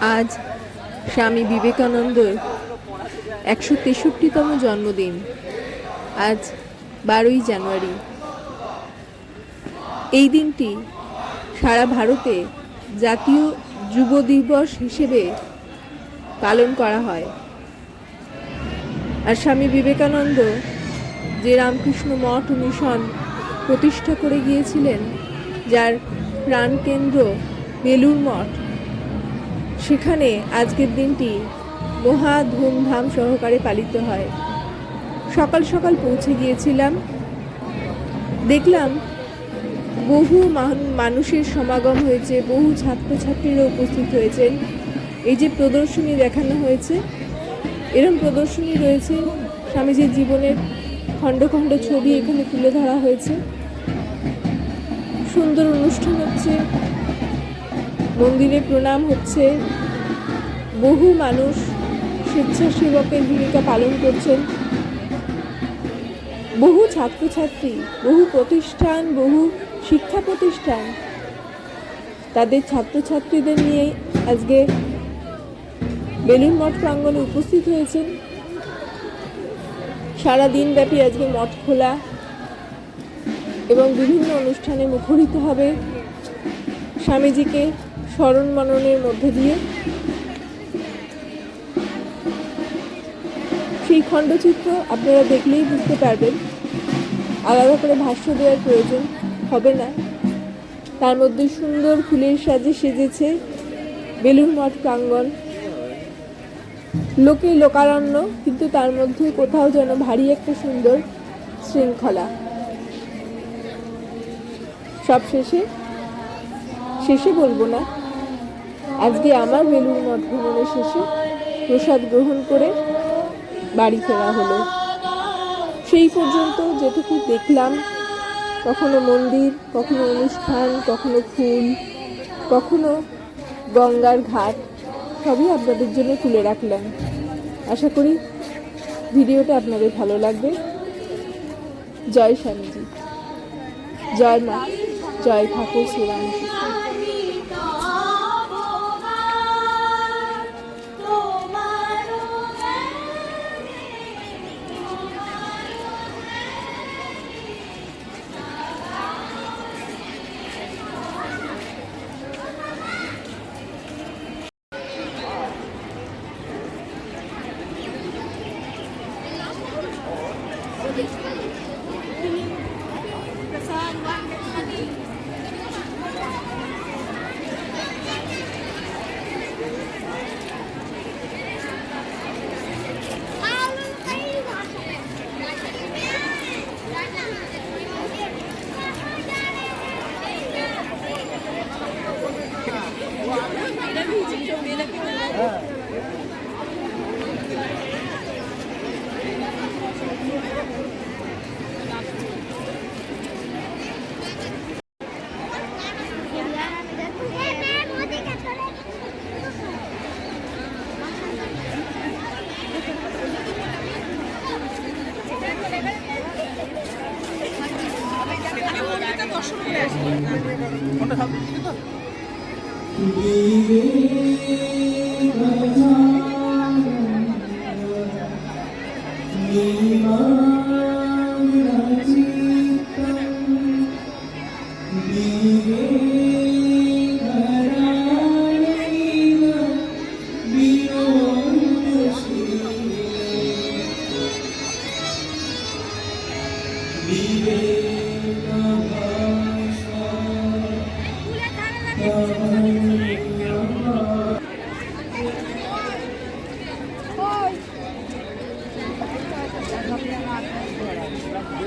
আজ স্বামী বিবেকানন্দর একশো তেষট্টিতম জন্মদিন। আজ বারোই জানুয়ারি। এই দিনটি সারা ভারতে জাতীয় যুব দিবস হিসেবে পালন করা হয়। আর স্বামী বিবেকানন্দ যে রামকৃষ্ণ মঠ মিশন প্রতিষ্ঠা করে গিয়েছিলেন, যার প্রাণকেন্দ্র বেলুর মঠ সেখানে আজকের দিনটি মহা ধুমধাম সহকারে পালিত হয়। সকাল সকাল পৌঁছে গিয়েছিলাম। দেখলাম বহু মান- মানুষের সমাগম হয়েছে, বহু ছাত্রছাত্রীরা উপস্থিত হয়েছেন। এই যে প্রদর্শনী দেখানো হয়েছে, এরম প্রদর্শনী রয়েছে, স্বামীজির জীবনের খণ্ড খণ্ড ছবি এখানে তুলে ধরা হয়েছে। সুন্দর অনুষ্ঠান হচ্ছে। মন্দিরে প্রণাম হচ্ছে। বহু মানুষ স্বেচ্ছাসেবকের ভূমিকা পালন করছেন। বহু ছাত্রছাত্রী, বহু প্রতিষ্ঠান, বহু শিক্ষা প্রতিষ্ঠান তাদের ছাত্রছাত্রীদের নিয়ে আজকে বেলুন মঠ প্রাঙ্গণে উপস্থিত হয়েছেন। সারা দিনব্যাপী আজকে মঠ খোলা এবং বিভিন্ন অনুষ্ঠানে মুখরিত হবে। স্বামীজিকে স্মরণ মননের মধ্যে দিয়ে। সেই খণ্ডচিত্র আপনারা দেখলেই বুঝতে পারবেন, আলাদা করে ভাষ্য দেওয়ার প্রয়োজন হবে না। তার মধ্যে সুন্দর ফুলের সাজে সেজেছে বেলুর মঠ প্রাঙ্গণ। লোকে লোকারণ্য, কিন্তু তার মধ্যে কোথাও যেন ভারী একটা সুন্দর শৃঙ্খলা। সব শেষে শেষে বলব না আজকে আমার বেলুর মঠ ভ্রমণের শেষে প্রসাদ গ্রহণ করে বাড়ি ফেরা হলো। সেই পর্যন্ত যেটুকু দেখলাম, কখনো মন্দির, কখনো অনুষ্ঠান, কখনো ফুল, কখনো গঙ্গার ঘাট, সবই আপনাদের জন্য তুলে রাখলাম। আশা করি ভিডিওটা আপনাদের ভালো লাগবে। জয় স্বামীজি। জয় মা, জয় ঠাকুর শ্রীরামকৃষ্ণ। one, one. 你们。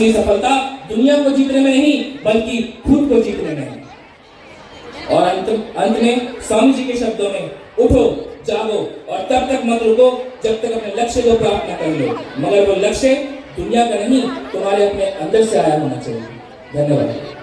असली सफलता दुनिया को जीतने में नहीं, बल्कि खुद को जीतने में है। और अंत अंत में स्वामी जी के शब्दों में, उठो, जागो और तब तक मत रुको जब तक अपने लक्ष्य को प्राप्त न कर लो। मगर वो लक्ष्य दुनिया का नहीं, तुम्हारे अपने अंदर से आया होना चाहिए। धन्यवाद।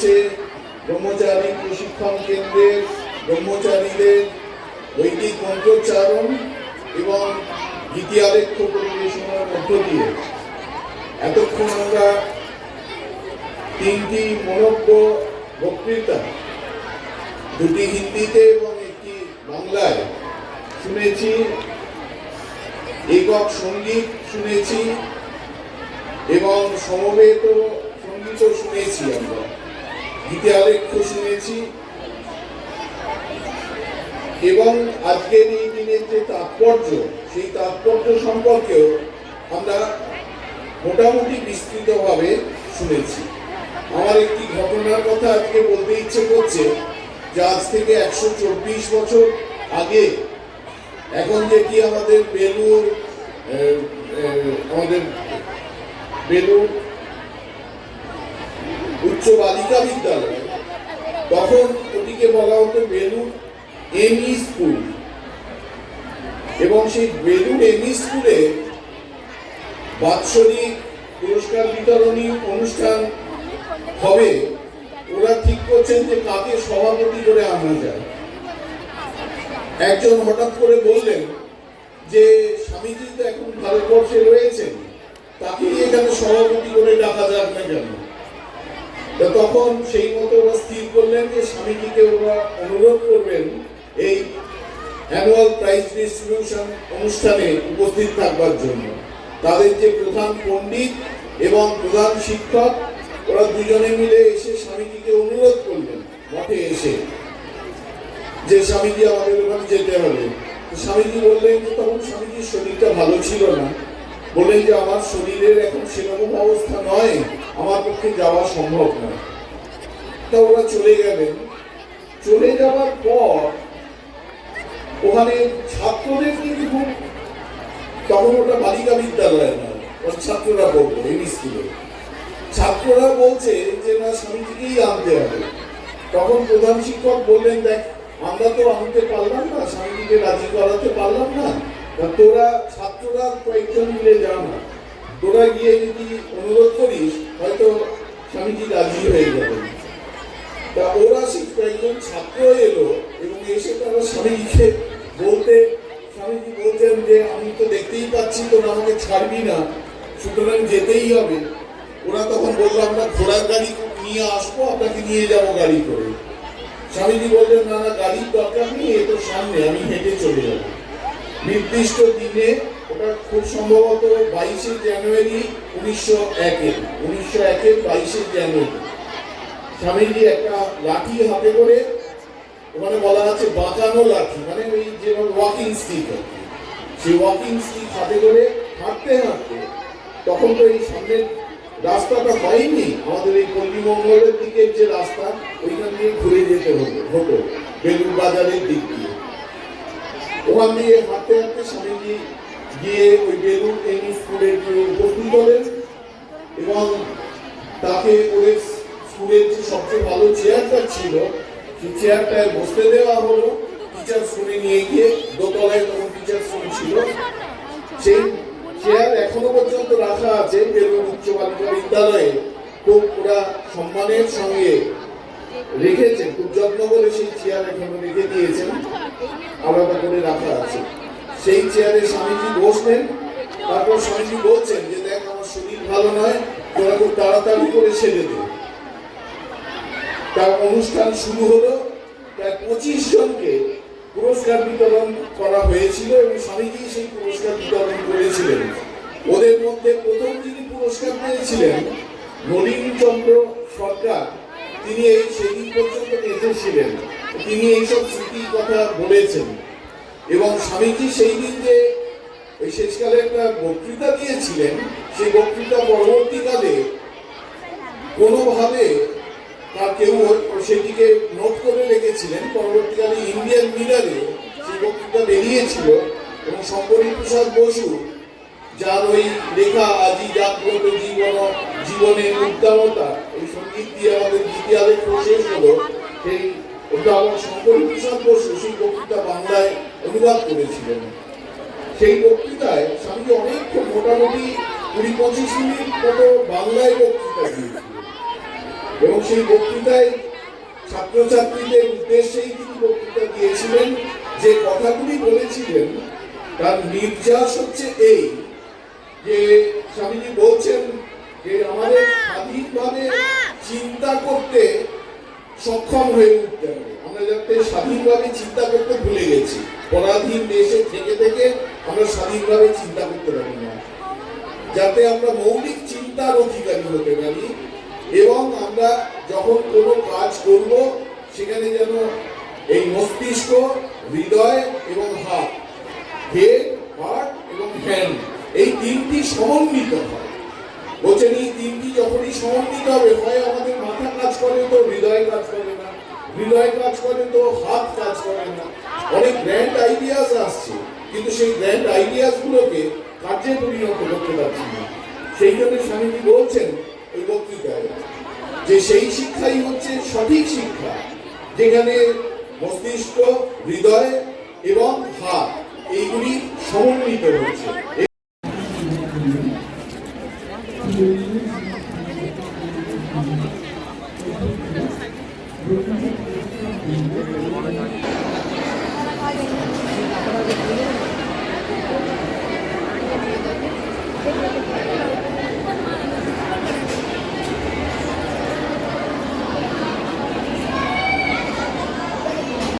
শুরু হয়েছে। ব্রহ্মচারী প্রশিক্ষণ কেন্দ্রের ব্রহ্মচারীদের বৈদিক মন্ত্রোচ্চারণ এবং গীতি আলেখ্য পরিবেশনার মধ্য দিয়ে। এতক্ষণ আমরা তিনটি মনজ্ঞ বক্তৃতা, দুটি হিন্দিতে এবং একটি বাংলায় শুনেছি, একক সংগীত শুনেছি এবং সমবেত সঙ্গীতও শুনেছি আমরা। গীতে আলেখ্য শুনেছি এবং আজকের এই দিনের যে তাৎপর্য, সেই তাৎপর্য সম্পর্কেও আমরা মোটামুটি বিস্তৃতভাবে শুনেছি। আমার একটি ঘটনার কথা আজকে বলতে ইচ্ছে করছে যে আজ থেকে একশো চব্বিশ বছর আগে এখন যেটি আমাদের বেলুর আমাদের বেলুর উচ্চ বালিকা বিদ্যালয়। তখন ওটিকে বলা হতো বেলুর এমই স্কুল। এবং সেই বেলুর এমই স্কুলে বাৎসরিক পুরস্কার বিতরণী অনুষ্ঠান হবে। ওরা ঠিক করছেন যে কাকে সভাপতি করে আনা যায়। একজন হঠাৎ করে বললেন যে, স্বামীজি তো এখন ভারতবর্ষে রয়েছেন তাকে এখানে সভাপতি করে ডাকা যাক না কেন? তো তখন সেই মতো ওরা স্থির করলেন যে স্বামীজিকে ওরা অনুরোধ করবেন এই অ্যানুয়াল প্রাইজ ডিস্ট্রিবিউশন অনুষ্ঠানে উপস্থিত থাকবার জন্য। তাদের যে প্রধান পণ্ডিত এবং প্রধান শিক্ষক, ওরা দুজনে মিলে এসে স্বামীজিকে অনুরোধ করলেন মঠে এসে যে স্বামীজি আমাদের ওখানে যেতে হবে। স্বামীজি বললেন যে তখন স্বামীজির শরীরটা ভালো ছিল না। বললেন যে আমার শরীরের এখন সেরকম অবস্থা নয়। আমার পক্ষে যাওয়া সম্ভব নয়। তা ওরা চলে গেলেন। চলে যাওয়ার পর ওখানে ছাত্রদের কিন্তু খুব তখন ওটা বালিকা বিদ্যালয় নয় ওর ছাত্ররা পড়তো এই স্কুলে ছাত্ররা বলছে যে, না, স্বামীজিকেই আনতে হবে। তখন প্রধান শিক্ষক বললেন, দেখ, আমরা তো আনতে পারলাম না, স্বামীজিকে রাজি করাতে পারলাম না। তোরা ছাত্ররা কয়েকজন মিলে যা না। তোরা গিয়ে যদি অনুরোধ করিস, হয়তো স্বামীজি রাজি হয়ে যাবেন। তা ওরা সেই কয়েকজন ছাত্র এলো এবং এসে তারা স্বামীজিকে বলতে, স্বামীজি বলছেন যে, আমি তো দেখতেই পাচ্ছি তোরা আমাকে ছাড়বি না, সুতরাং যেতেই হবে। ওরা তখন বলল, আমরা ঘোড়ার গাড়ি নিয়ে আসব, আপনাকে নিয়ে যাব গাড়ি করে। স্বামীজি বললেন, না না, গাড়ির দরকার নেই, এ তো সামনে, আমি হেঁটে চলে যাব। নির্দিষ্ট দিনে ওটা খুব সম্ভবত বাইশে জানুয়ারি উনিশশো একের উনিশশো একের বাইশে জানুয়ারি স্বামীজি একটা লাঠি হাতে করে, ওখানে বলা আছে বাঁকানো লাঠি মানে ওই যে ওয়াকিং স্টিক আর। সেই ওয়াকিং স্টিক হাতে করে হাঁটতে হাঁটতে, তখন তো এই সামনের রাস্তাটা হয়নি, আমাদের এই পল্লীমঙ্গলের দিকের যে রাস্তা, ওইখান দিয়ে ঘুরে যেতে হতো হতো বেলুর বাজারের দিক দিয়ে ওখান দিয়ে হাঁটতে হাঁটতে স্বামীজি গিয়ে ওই বেলুর টেনিস স্কুলের গিয়ে উপস্থিত হলেন এবং তাকে ওদের স্কুলের যে সবচেয়ে ভালো চেয়ারটা ছিল, সেই চেয়ারটায় বসতে দেওয়া হলো। টিচার শুনে নিয়ে গিয়ে দোতলায় তখন টিচার শুন ছিল। সেই চেয়ার এখনও পর্যন্ত রাখা আছে বেলুর উচ্চ বালিকা বিদ্যালয়ে। খুব ওরা সম্মানের সঙ্গে রেখেছেন খুব যত্ন করে সেই চেয়ার এখনও রেখে দিয়েছেন। আলাদা করে রাখা আছে। সেই চেয়ারে স্বামীজি বসলেন, তারপর স্বামীজি বলছেন যে, দেখ, আমার শরীর ভালো নয়, তোরা খুব তাড়াতাড়ি করে ছেড়ে দে তার অনুষ্ঠান শুরু হলো, প্রায় পঁচিশ জনকে পুরস্কার বিতরণ করা হয়েছিল এবং স্বামীজি সেই পুরস্কার বিতরণ করেছিলেন। ওদের মধ্যে প্রথম যিনি পুরস্কার পেয়েছিলেন নলিন চন্দ্র সরকার, তিনি এই সেদিন পর্যন্ত বেঁচে ছিলেন। তিনি এইসব স্মৃতির কথা বলেছেন। এবং স্বামীজি সেই দিন যে ওই শেষকালে একটা বক্তৃতা দিয়েছিলেন। সেই বক্তৃতা পরবর্তীকালে কোনোভাবে তার কেউ সেটিকে নোট করে রেখেছিলেন। পরবর্তীকালে ইন্ডিয়ান মিরারে সেই বক্তৃতা বেরিয়েছিল এবং শঙ্করী প্রসাদ বসু, যার ওই লেখা আজি জাগ্রত জীবন জীবনের উদ্দামতা, এই সংগীত দিয়ে আমাদের দ্বিতীয় আলেখ শেষ হলো, সেই আমার শঙ্করী প্রসাদ বসু সেই বক্তৃতা বাংলায় অনুবাদ করেছিলেন। সেই বক্তৃতায় স্বামীজি অনেক মোটামুটি কুড়ি পঁচিশ মিনিট মতো বাংলায় বক্তৃতা দিয়েছিলেন। এবং সেই বক্তৃতায় ছাত্রছাত্রীদের উদ্দেশ্যেই তিনি বক্তৃতা দিয়েছিলেন যে কথাগুলি বলেছিলেন, তার নির্যাস হচ্ছে এই যে স্বামীজি বলছেন যে আমাদের স্বাধীনভাবে চিন্তা করতে সক্ষম হয়ে উঠতে হবে। আমরা যাতে স্বাধীনভাবে চিন্তা করতে ভুলে গেছি। পরাধীন দেশে থেকে থেকে আমরা স্বাধীনভাবে চিন্তা করতে পারি না। যাতে আমরা মৌলিক চিন্তার অধিকারী হতে পারি এবং আমরা যখন কোনো কাজ করব, সেখানে যেন এই মস্তিষ্ক, হৃদয় এবং হাত হেড হার্ট এবং হ্যান্ড এই তিনটি সমন্বিত হয়। বলছেন, এই তিনটি যখনই সমন্বিত হবে, হয় আমাদের মাথা কাজ করে তো হৃদয় কাজ করে না, হৃদয় কাজ করে তো হাত কাজ করে না। অনেক গ্র্যান্ড আইডিয়াস আসছে, কিন্তু সেই গ্র্যান্ড আইডিয়াসগুলোকে কার্যে পরিণত করতে পারছি না। সেই জন্য স্বামীজি বলছেন এই বক্তৃতায় যে সেই শিক্ষাই হচ্ছে সঠিক শিক্ষা, যেখানে মস্তিষ্ক, হৃদয় এবং হাত, এইগুলি সমন্বিত হচ্ছে